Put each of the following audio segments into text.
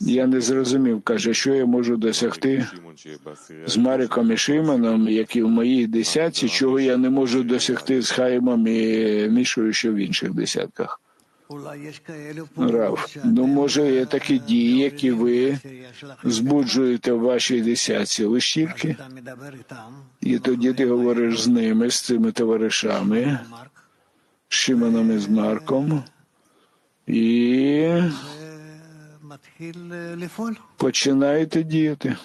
Я не зрозумів, каже, що я можу досягти з Мариком і Шимоном, які в моїй десятці, чого я не можу досягти з Хаїмом і Мішою, що в інших десятках. Рав, ну може є такі дії, які ви збуджуєте в вашій десятці лише тільки, і тоді ти говориш з ними, з цими товаришами, з Шимоном і з Марком, і Починаєте діяти.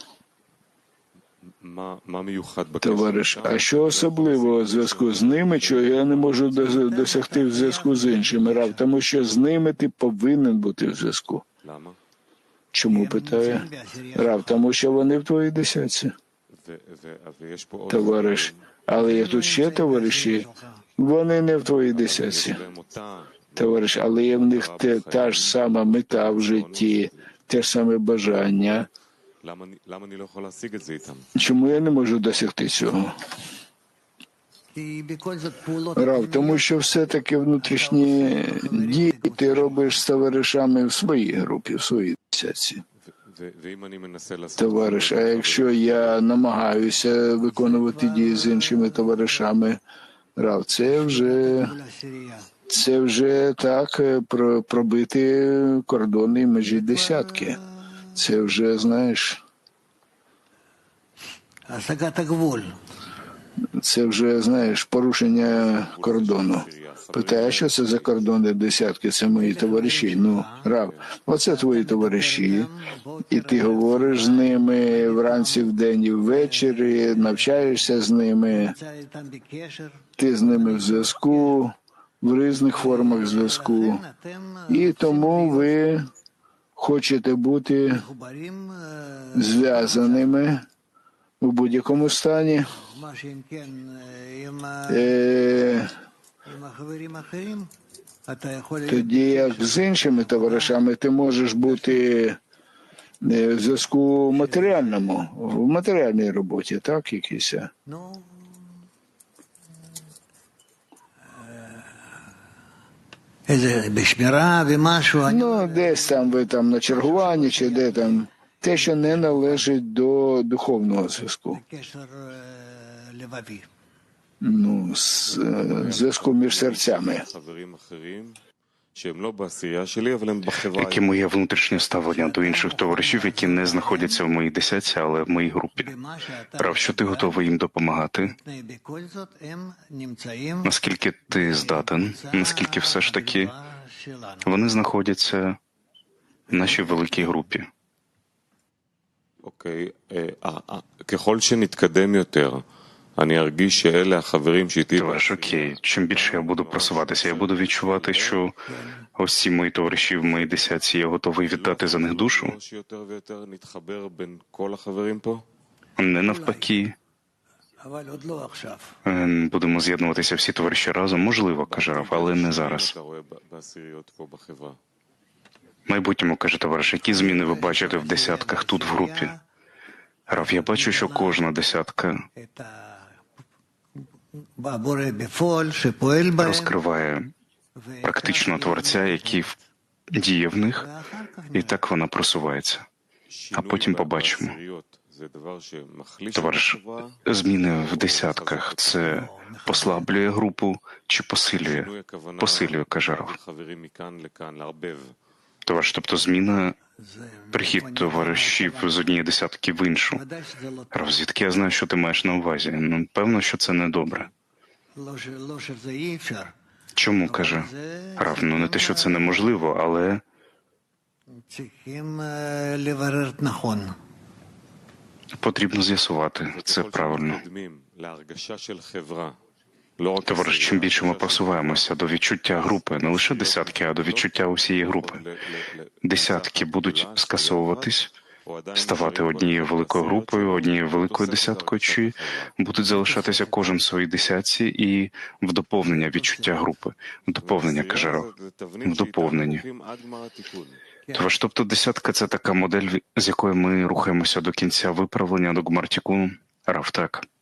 Товариш, а що особливого в зв'язку з ними, чого я не можу досягти в зв'язку з іншими рав? Тому що з ними ти повинен бути в зв'язку. Чому питає рав? Тому що вони в твоїй десятці. Товариш, але є тут ще товариші, вони не в твоїй десятці товариш, але є в них те, та ж сама мета в житті, те ж саме бажання. Чому я не можу досягти цього? Рав, тому що все-таки внутрішні дії ти робиш з товаришами в своїй групі, в своїй десятці. Товариш, а якщо я намагаюся виконувати дії з іншими товаришами, рав, це вже це вже так е, пробити кордони межі десятки. Це вже знаєш. Це вже знаєш порушення кордону. Питає, а що це за кордони десятки? Це мої товариші. Ну, рав, оце твої товариші, і ти говориш з ними вранці, вдень і ввечері, навчаєшся з ними. Ти з ними в зв'язку в різних формах зв'язку, і тому ви хочете бути зв'язаними у будь-якому стані. Е, тоді як з іншими товаришами ти можеш бути е, в зв'язку матеріальному, в матеріальній роботі, так, якісь. Ну, десь там ви там на чергуванні чи де там те, що не належить до духовного зв'язку. Ну, з, е, зв'язку між серцями. Яке моє внутрішнє ставлення до інших товаришів, які не знаходяться в моїй десятці, але в моїй групі? Прав, що ти готовий їм допомагати? Наскільки ти здатен? Наскільки все ж таки вони знаходяться в нашій великій групі? Окей, е, а кехольче ніткадеміотера. Товаришу Кей, чим більше я буду просуватися, я буду відчувати, що ось ці мої товариші в моїй десятці я готовий віддати за них душу. Не навпаки. Будемо з'єднуватися всі товариші разом. Можливо, каже Раф, але не зараз. Майбутньому каже товариш, які зміни ви бачите в десятках тут в групі? Раф, я бачу, що кожна десятка розкриває практично творця, який діє в них, і так вона просувається. А потім побачимо. Товариш, зміни в десятках. Це послаблює групу чи посилює? Посилює кажаров. Товариш, тобто зміна прихід товаришів з однієї десятки в іншу. Розвідки я знаю, що ти маєш на увазі. Ну, певно, що це не добре. Чому каже? Равно ну, не те, що це неможливо, але потрібно з'ясувати це правильно. Товариш, чим більше ми просуваємося до відчуття групи, не лише десятки, а до відчуття усієї групи. Десятки будуть скасовуватись, ставати однією великою групою, однією великою десяткою, чи будуть залишатися кожен в своїй десятці і в доповнення відчуття групи, в доповнення каже в доповненні. Товариш, тобто десятка це така модель, з якої ми рухаємося до кінця виправлення до Гмартікуну. Раф, так.